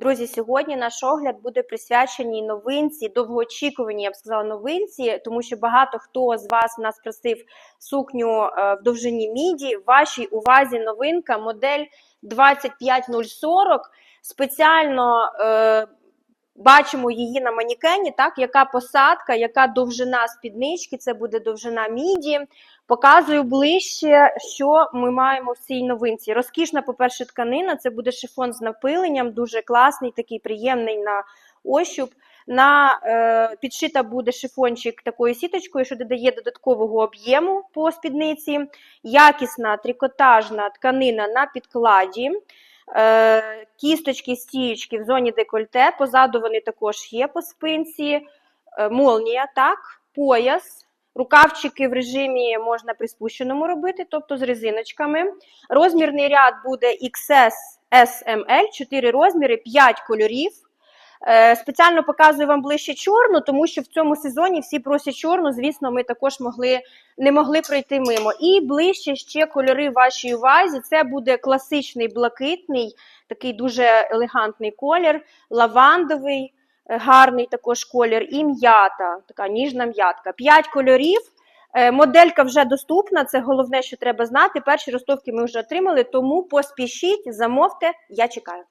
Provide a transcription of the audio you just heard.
Друзі, сьогодні наш огляд буде присвячений новинці, довгоочікуваній, я б сказала, новинці, тому що багато хто з вас в нас просив сукню е, в довжині міді. В вашій увазі новинка модель 25040. Спеціально е, бачимо її на манікені, так, яка посадка, яка довжина спіднички, це буде довжина міді. Показую ближче, що ми маємо в цій новинці. Розкішна, по-перше, тканина, це буде шифон з напиленням, дуже класний, такий приємний на ощуп. На е, підшита буде шифончик такою сіточкою, що додає додаткового об'єму по спідниці. Якісна трикотажна тканина на підкладі. Е, кісточки, стіючки в зоні декольте. Позаду вони також є по спинці. Е, молнія, так, пояс. Рукавчики в режимі можна при спущеному робити, тобто з резиночками. Розмірний ряд буде XS, SML, 4 розміри, 5 кольорів. Е, Спеціально показую вам ближче чорну, тому що в цьому сезоні всі просять чорну. Звісно, ми також могли, не могли пройти мимо. І ближче ще кольори вашій увазі. Це буде класичний блакитний, такий дуже елегантний колір, лавандовий, е, гарний також колір, і м'ята, така ніжна м'ятка. П'ять кольорів. Е, Моделька вже доступна, це головне, що треба знати. Перші ростовки ми вже отримали, тому поспішіть, замовте, я чекаю.